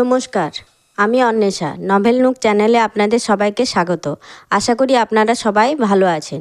নমস্কার, আমি Anwesha. Novel nook চ্যানেলে আপনাদের সবাইকে স্বাগত। আশা করি আপনারা সবাই ভালো আছেন।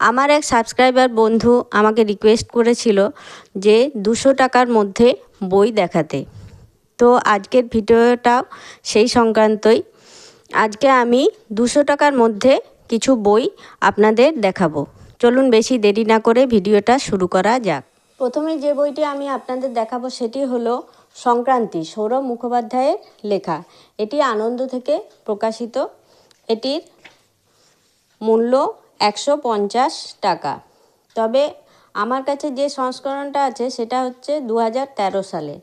আমার এক সাবস্ক্রাইবার বন্ধু আমাকে রিকোয়েস্ট করেছিল যে দুশো টাকার মধ্যে বই দেখাতে। তো আজকের ভিডিওটাও সেই সংক্রান্তই। আজকে আমি দুশো টাকার মধ্যে কিছু বই আপনাদের দেখাবো। চলুন বেশি দেরি না করে ভিডিওটা শুরু করা যাক। প্রথমে যে বইটি আমি আপনাদের দেখাবো সেটি হলো সংক্রান্তি সৌরভ মুখোপাধ্যায়ের লেখা। এটি আনন্দ থেকে প্রকাশিত। এটির মূল্য একশো পঞ্চাশ টাকা। তবে আমার কাছে যে সংস্করণটা আছে, সেটা হচ্ছে দু হাজার তেরো সালে।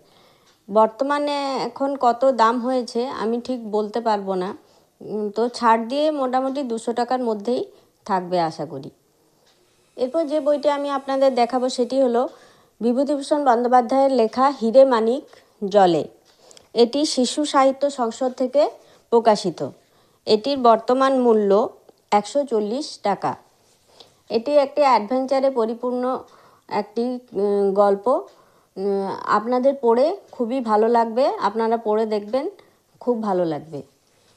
বর্তমানে এখন কত দাম হয়েছে, আমি ঠিক বলতে পারব না। তো ছাড় দিয়ে মোটামুটি দুশো টাকার মধ্যেই থাকবে আশা করি। এরপর যে বইটি আমি আপনাদের দেখাবো, সেটি হলো বিভূতিভূষণ বন্দ্যোপাধ্যায়ের লেখা হিরে মানিক, জলে এটি শিশু সাহিত্য সংসদ থেকে প্রকাশিত। এটির বর্তমান মূল্য একশো চল্লিশ টাকা। এটি একটি অ্যাডভেঞ্চারে পরিপূর্ণ একটি গল্প। আপনাদের পড়ে খুবই ভালো লাগবে। আপনারা পড়ে দেখবেন, খুব ভালো লাগবে।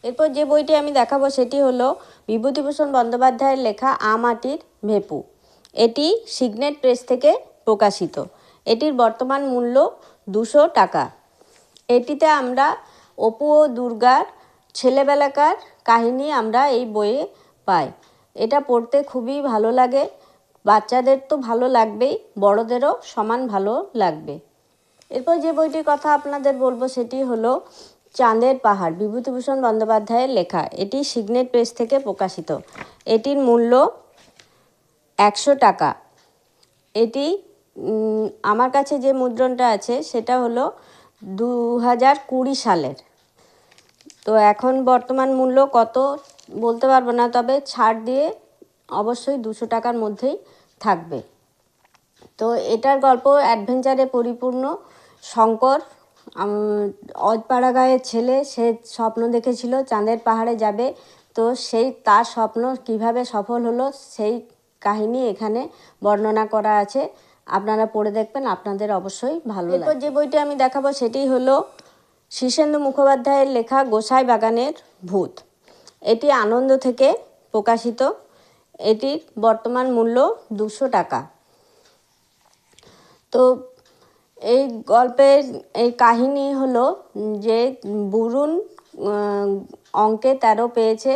এরপর যে বইটি আমি দেখাবো সেটি হলো বিভূতিভূষণ বন্দ্যোপাধ্যায়ের লেখা আমাটির ভেপু এটি সিগনেট প্রেস থেকে প্রকাশিত। এটির বর্তমান মূল্য দুশো টাকা। এটিতে আমরা অপু ও দুর্গার ছেলেবেলাকার কাহিনী আমরা এই বইয়ে পাই। এটা পড়তে খুবই ভালো লাগে। বাচ্চাদের তো ভালো লাগবেই, বড়দেরও সমান ভালো লাগবে। এরপর যে বইটির কথা আপনাদের বলব সেটি হলো চাঁদের পাহাড়, বিভূতিভূষণ বন্দ্যোপাধ্যায়ের লেখা। এটি সিগনেট প্রেস থেকে প্রকাশিত। এটির মূল্য একশো টাকা। এটি আমার কাছে যে মুদ্রণটা আছে, সেটা হলো দু হাজার কুড়ি সালের। তো এখন বর্তমান মূল্য কত বলতে পারব না, তবে ছাড় দিয়ে অবশ্যই দুশো টাকার মধ্যেই থাকবে। তো এটার গল্প অ্যাডভেঞ্চারে পরিপূর্ণ। শঙ্কর অজপাড়া গায়ের ছেলে, সে স্বপ্ন দেখেছিল, চাঁদের পাহাড়ে যাবে। তো সেই, তার স্বপ্ন কীভাবে সফল হলো, সেই কাহিনী এখানে বর্ণনা করা আছে। আপনারা পড়ে দেখবেন আপনাদের অবশ্যই ভালো এরপর যে বইটি আমি দেখাবো সেটি হলো শীর্ষেন্দু মুখোপাধ্যায়ের লেখা গোসাই বাগানের ভূত। এটি আনন্দ থেকে প্রকাশিত। এটির বর্তমান মূল্য দুশো টাকা। তো এই গল্পের এই কাহিনী হলো যে বুরুন অঙ্কে তেরো পেয়েছে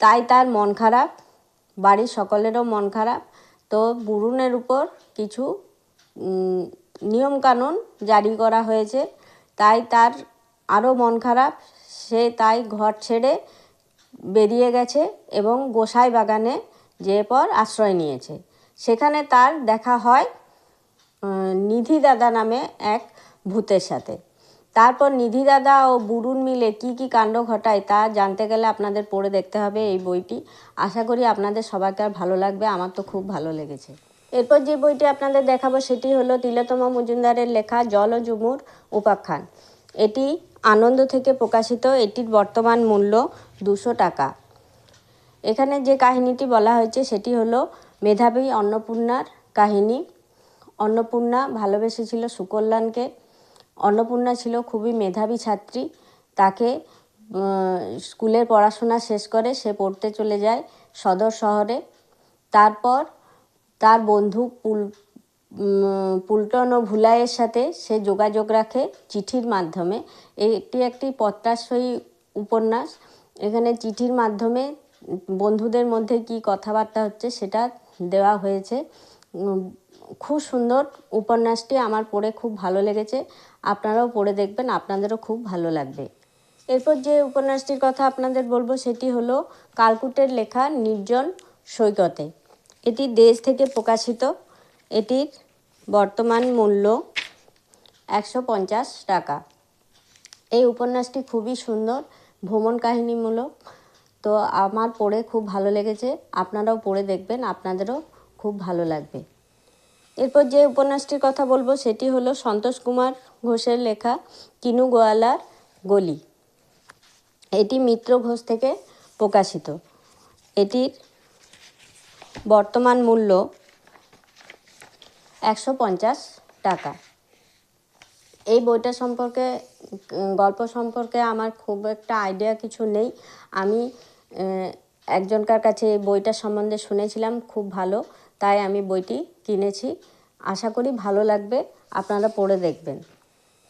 তাই তার মন খারাপ বাড়ির সকলেরও মন খারাপ। তো বুরুনের উপর কিছু নিয়মকানুন জারি করা হয়েছে। তাই তার আরও মন খারাপ। সে তাই ঘর ছেড়ে বেরিয়ে গেছে এবং গোসাই বাগানে যে পর আশ্রয় নিয়েছে। সেখানে তার দেখা হয় নিধি দাদা নামে এক ভূতের সাথে। তারপর নিধি দাদা ও বুরুন মিলে কি কি কাণ্ড ঘটায় তা জানতে গেলে আপনাদের পড়ে দেখতে হবে এই বইটি। আশা করি আপনাদের সবাইকে আর ভালো লাগবে, আমার তো খুব ভালো লেগেছে। এরপর যে বইটি আপনাদের দেখাবো সেটি হলো তিলোত্তমা মজুমদারের লেখা জল ও জুমুর উপাখ্যান। এটি আনন্দ থেকে প্রকাশিত, এটির বর্তমান মূল্য দুশো টাকা। এখানে যে কাহিনীটি বলা হয়েছে সেটি হলো মেধাবী অন্নপূর্ণার কাহিনী। অন্নপূর্ণা ভালোবেসেছিল সুকল্যাণকে অন্নপূর্ণা ছিল খুবই মেধাবী ছাত্রী। তাকে স্কুলের পড়াশোনা শেষ করে সে পড়তে চলে যায় সদর শহরে। তারপর তার বন্ধু পুল পুলটন ও ভুলাইয়ের সাথে সে যোগাযোগ রাখে চিঠির মাধ্যমে। এটি একটি পত্রাশয়ী উপন্যাস। এখানে চিঠির মাধ্যমে বন্ধুদের মধ্যে কি কথাবার্তা হচ্ছে সেটা দেওয়া হয়েছে। খুব সুন্দর উপন্যাসটি আমার পড়ে খুব ভালো লেগেছে। আপনারাও পড়ে দেখবেন, আপনাদেরও খুব ভালো লাগবে। এরপর যে উপন্যাসটির কথা আপনাদের বলব সেটি হলো কালকুটের লেখা নির্জন সৈকতে। এটি দেশ থেকে প্রকাশিত। এটির বর্তমান মূল্য একশো পঞ্চাশ টাকা। এই উপন্যাসটি খুবই সুন্দর, ভ্রমণ কাহিনীমূলক। তো আমার পড়ে খুব ভালো লেগেছে, আপনারাও পড়ে দেখবেন, আপনাদেরও খুব ভালো লাগবে। এরপর যে উপন্যাসটির কথা বলব, সেটি হলো সন্তোষ কুমার ঘোষের লেখা কিনু গোয়ালার গলি। এটি মিত্র ঘোষ থেকে প্রকাশিত। এটির বর্তমান মূল্য একশো পঞ্চাশ টাকা। এই বইটা সম্পর্কে, গল্প সম্পর্কে আমার খুব একটা আইডিয়া কিছু নেই। আমি একজনকার কাছে বইটা সম্বন্ধে শুনেছিলাম, খুব ভালো। তাই আমি বইটি কিনেছি। আশা করি ভালো লাগবে, আপনারা পড়ে দেখবেন।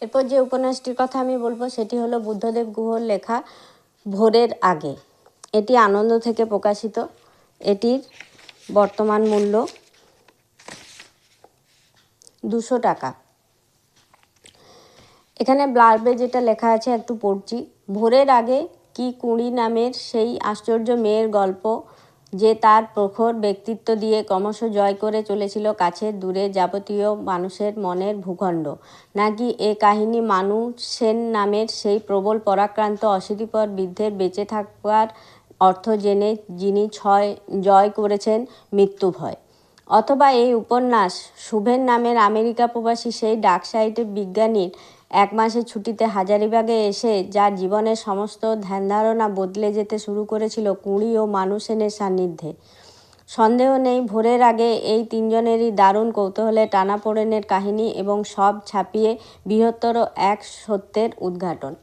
এরপর যে উপন্যাসটির কথা আমি বলব, সেটি হলো বুদ্ধদেব গুহর লেখা ভোরের আগে। এটি আনন্দ থেকে প্রকাশিত। এটির বর্তমান মূল্য দুশো টাকা। এখানে ব্লার্বে যেটা লেখা আছে, একটু পড়ছি। ভোরের আগে কি কুঁড়ি নামের সেই আশ্চর্য মেয়ের গল্প যে তার প্রখর ব্যক্তিত্ব দিয়ে ক্রমশ জয় করে চলেছিল কাছের দূরে যাবতীয় মানুষের মনের ভূখণ্ড। নাকি এ কাহিনী মানু সেন নামের সেই প্রবল পরাক্রান্ত অশীতিপর বৃদ্ধের বেঁচে থাকার অর্থ জেনে যিনি ছয় জয় করেছেন মৃত্যু ভয়। অথবা এই উপন্যাস শুভের নামের আমেরিকা প্রবাসী সেই ডাক সাইটের বিজ্ঞানীর এক মাসের ছুটিতে হাজারিবাগে এসে যার জীবনের সমস্ত ধ্যানধারণা বদলে যেতে শুরু করেছিল কুঁড়ি ও মানুষেনের সান্নিধ্যে। সন্দেহ নেই, ভোরের আগে এই তিনজনেরই দারুণ কৌতূহলে টানাপোড়েনের কাহিনী এবং সব ছাপিয়ে বৃহত্তর এক সত্যের উদ্ঘাটন।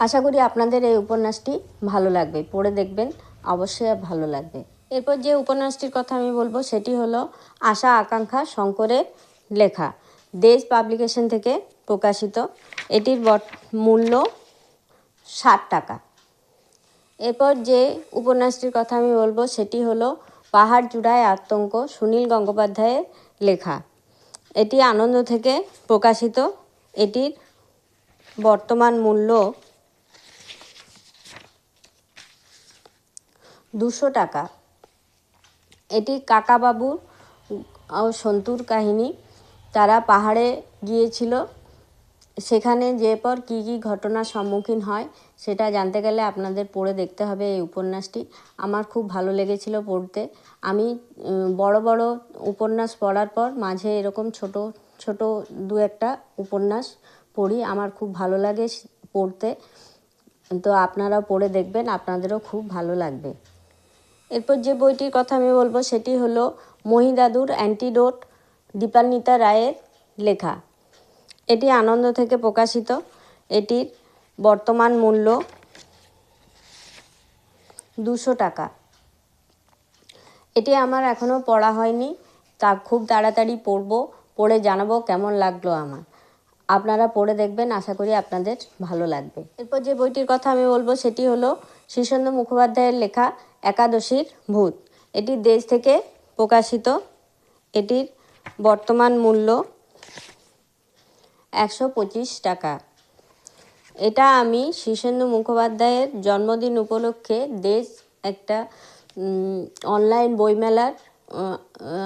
আশা করি আপনাদের এই উপন্যাসটি ভালো লাগবে। পড়ে দেখবেন, অবশ্যই ভালো লাগবে। এরপর যে উপন্যাসটির কথা আমি বলব, সেটি হলো আশা আকাঙ্ক্ষা শঙ্করের লেখা। দেশ পাবলিকেশন থেকে প্রকাশিত। এটির মূল্য ষাট টাকা। এরপর যে উপন্যাসটির কথা আমি বলব, সেটি হলো পাহাড় চূড়ায় আতঙ্ক, সুনীল গঙ্গোপাধ্যায়ের লেখা। এটি আনন্দ থেকে প্রকাশিত। এটির বর্তমান মূল্য দুশো টাকা। এটি কাকাবাবু ও সন্তুর কাহিনী। তারা পাহাড়ে গিয়েছিল। সেখানে যে পর কী কী ঘটনার সম্মুখীন হয়, সেটা জানতে গেলে আপনাদের পড়ে দেখতে হবে এই উপন্যাসটি। আমার খুব ভালো লেগেছিল পড়তে। আমি বড় বড় উপন্যাস পড়ার পর মাঝে এরকম ছোট ছোট দু একটা উপন্যাস পড়ি। আমার খুব ভালো লাগে পড়তে। তো আপনারা পড়ে দেখবেন, আপনাদেরও খুব ভালো লাগবে। এরপর যে বইটির কথা আমি বলব, সেটি হলো মহিদাদুর অ্যান্টিডোট দীপান্বিতা রায়ের লেখা। এটি আনন্দ থেকে প্রকাশিত। এটির বর্তমান মূল্য দুশো টাকা। এটি আমার এখনও পড়া হয়নি। তা খুব তাড়াতাড়ি পড়ব, পড়ে জানাব কেমন লাগল আমার। আপনারা পড়ে দেখবেন, আশা করি আপনাদের ভালো লাগবে। এরপর যে বইটির কথা আমি বলব, সেটি হলো শীর্ষেন্দু মুখোপাধ্যায়ের লেখা একাদশীর ভূত। এটি দেশ থেকে প্রকাশিত। এটির বর্তমান মূল্য একশো পঁচিশ টাকা। এটা আমি শীর্ষেন্দু মুখোপাধ্যায়ের জন্মদিন উপলক্ষে দেশ একটা অনলাইন বইমেলার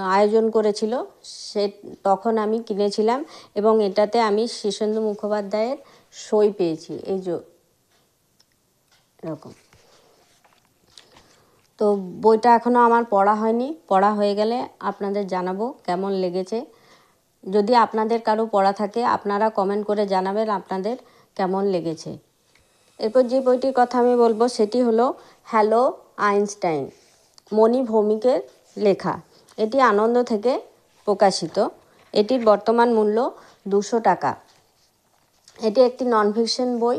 আয়োজন করেছিল। সে, তখন আমি কিনেছিলাম এবং এটাতে আমি শীর্ষেন্দু মুখোপাধ্যায়ের সই পেয়েছি। এই যে, এরকম। তো বইটা এখনও আমার পড়া হয়নি। পড়া হয়ে গেলে আপনাদের জানাব কেমন লেগেছে। যদি আপনাদের কারও পড়া থাকে, আপনারা কমেন্ট করে জানাবেন আপনাদের কেমন লেগেছে। এরপর যে বইটির কথা আমি বলব, সেটি হলো হ্যালো আইনস্টাইন, মণি ভৌমিকের লেখা। এটি আনন্দ থেকে প্রকাশিত। এটির বর্তমান মূল্য দুশো টাকা। এটি একটি নন ফিকশন বই।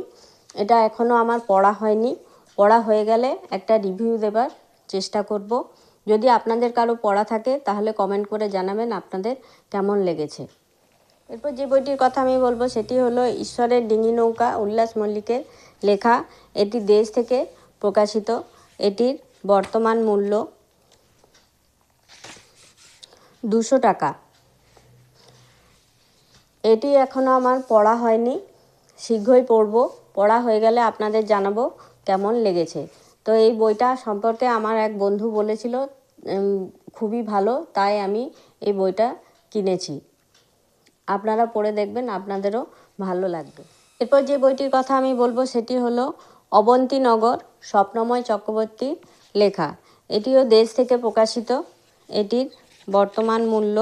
এটা এখনও আমার পড়া হয়নি। পড়া হয়ে গেলে একটা রিভিউ দেবার চেষ্টা করব। যদি আপনাদের কারও পড়া থাকে, তাহলে কমেন্ট করে জানাবেন আপনাদের কেমন লেগেছে। এরপর যে বইটির কথা আমি বলব, সেটি হলো ঈশ্বরের ডিঙি নৌকা, উল্লাস মল্লিকের লেখা। এটি দেশ থেকে প্রকাশিত। এটির বর্তমান মূল্য দুশো টাকা। এটি এখনও আমার পড়া হয়নি। শীঘ্রই পড়ব। পড়া হয়ে গেলে আপনাদের জানাব কেমন লেগেছে। তো এই বইটা সম্পর্কে আমার এক বন্ধু বলেছিল খুবই ভালো, তাই আমি এই বইটা কিনেছি। আপনারা পড়ে দেখবেন, আপনাদেরও ভালো লাগবে। এরপর যে বইটির কথা আমি বলব, সেটি হলো অবন্তীনগর স্বপ্নময় চক্রবর্তী লেখা। এটিও দেশ থেকে প্রকাশিত। এটির বর্তমান মূল্য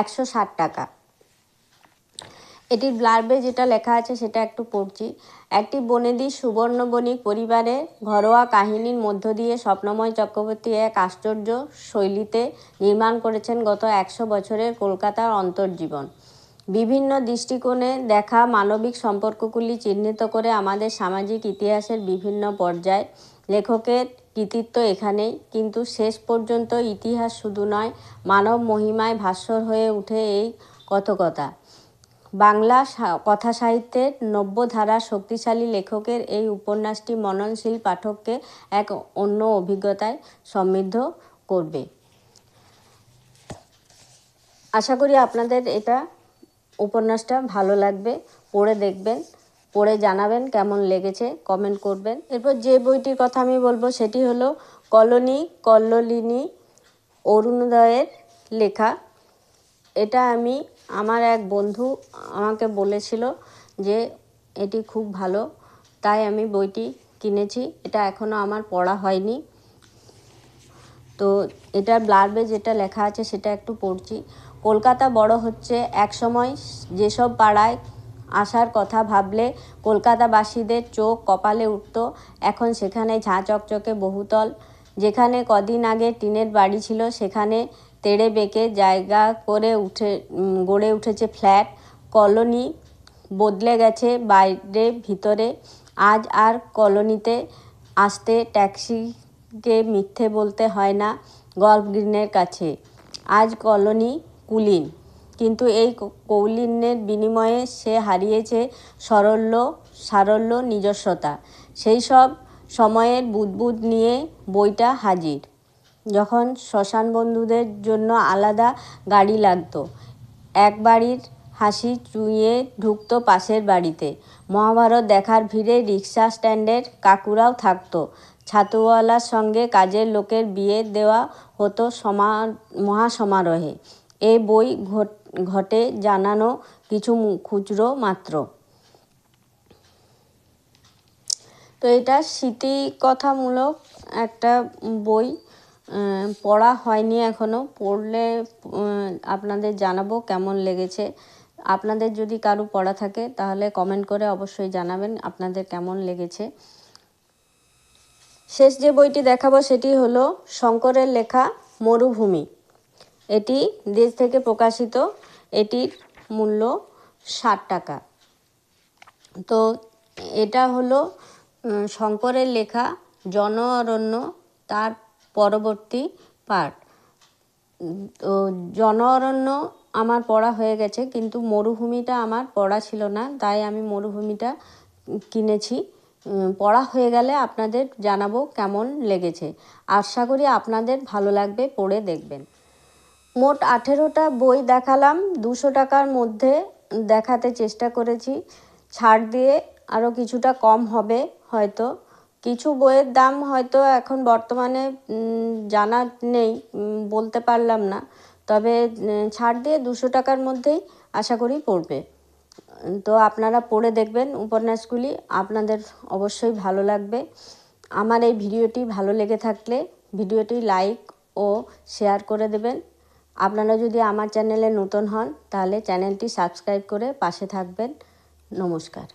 একশো ষাট টাকা। এটির ব্লার্বে যেটা লেখা আছে সেটা একটু পড়ছি। একটি বনেদি সুবর্ণ বণিক পরিবারের ঘরোয়া কাহিনীর মধ্য দিয়ে স্বপ্নময় চক্রবর্তী এক আশ্চর্য শৈলীতে নির্মাণ করেছেন গত একশো বছরের কলকাতার অন্তর্জীবন। বিভিন্ন দৃষ্টিকোণে দেখা মানবিক সম্পর্কগুলি চিহ্নিত করে আমাদের সামাজিক ইতিহাসের বিভিন্ন পর্যায় লেখকের কৃতিত্ব এখানেই। কিন্তু শেষ পর্যন্ত ইতিহাস শুধু নয়, মানব মহিমায় ভাস্বর হয়ে উঠে এই কথকতা। বাংলা কথা সাহিত্যের নব্য ধারা শক্তিশালী লেখকের এই উপন্যাসটি মননশীল পাঠককে এক অন্য অভিজ্ঞতায় সমৃদ্ধ করবে। আশা করি আপনাদের এটা উপন্যাসটা ভালো লাগবে। পড়ে দেখবেন, পড়ে জানাবেন কেমন লেগেছে কমেন্ট করবেন। এরপর যে বইটির কথা আমি বলব সেটি হলো কলোনি কল্লোলিনী অরুণোদয়ের লেখা। এটা আমি আমার এক বন্ধু আমাকে বলেছিল যে, এটি খুব ভালো, তাই আমি বইটি কিনেছি, এটা এখনও আমার পড়া হয়নি। তো এটা ব্লার্বে যেটা লেখা আছে, সেটা একটু পড়ছি। কলকাতা বড় হচ্ছে একসময়, যেসব পাড়ায় আসার কথা ভাবলে কলকাতাবাসীদের চোখ কপালে উঠত, এখন সেখানে ঝাঁ চকচকে বহুতল। যেখানে কদিন আগে টিনের বাড়ি ছিল, সেখানে তেড়ে বেঁকে জায়গা করে উঠে গড়ে উঠেছে ফ্ল্যাট। কলোনি বদলে গেছে বাইরে, ভিতরে। আজ আর কলোনিতে আসতে ট্যাক্সিকে মিথ্যে বলতে হয় না গল্ফ গ্রিনের কাছে। আজ কলোনি কুলিন, কিন্তু এই কৌলিন্যের বিনিময়ে সে হারিয়েছে সরল্য, সারল্য নিজস্বতা। সেই সব সময়ের বুদবুদ নিয়ে বইটা হাজির। যখন শ্মশান বন্ধুদের জন্য আলাদা গাড়ি লাগতো। এক বাড়ির হাসি চুইয়ে ঢুকতো পাশের বাড়িতে। মহাভারত দেখার ভিড়ে রিক্সা স্ট্যান্ডের কাকুরাও থাকতো। ছাতুওয়ালার সঙ্গে কাজের লোকের বিয়ে দেওয়া হতো সমা, মহাসমারোহে। এ বই ঘট- জানানো কিছু খুচরো মাত্র। তো এটা স্মৃতিকথামূলক একটা বই। পড়া হয়নি এখনও পড়লে আপনাদের জানাব কেমন লেগেছে। আপনাদের যদি কারও পড়া থাকে, তাহলে কমেন্ট করে অবশ্যই জানাবেন আপনাদের কেমন লেগেছে। শেষ যে বইটি দেখাবো, সেটি হলো শঙ্করের লেখা মরুভূমি। এটি দেশ থেকে প্রকাশিত। এটির মূল্য ষাট টাকা। তো এটা হলো শঙ্করের লেখা জন অরণ্য তার পরবর্তী পার্ট তো জন অরণ্য আমার পড়া হয়ে গেছে, কিন্তু মরুভূমিটা আমার পড়া ছিল না, তাই আমি মরুভূমিটা কিনেছি। পড়া হয়ে গেলে আপনাদের জানাব কেমন লেগেছে। আশা করি আপনাদের ভালো লাগবে, পড়ে দেখবেন। মোট আঠেরোটা বই দেখালাম, দুশো টাকার মধ্যে দেখাতে চেষ্টা করেছি। ছাড় দিয়ে আরও কিছুটা কম হবে, হয়তো। কিছু বইয়ের দাম হয়তো এখন বর্তমানে জানা নেই বলতে পারলাম না। তবে ছাড় দিয়ে দুশো টাকার মধ্যেই আশা করি পড়বে। তো আপনারা পড়ে দেখবেন উপন্যাসগুলি। আপনাদের অবশ্যই ভালো লাগবে। আমার এই ভিডিওটি ভালো লেগে থাকলে ভিডিওটি লাইক ও শেয়ার করে দেবেন। আপনারা যদি আমার চ্যানেলে নতুন হন, তাহলে চ্যানেলটি সাবস্ক্রাইব করে পাশে থাকবেন। নমস্কার।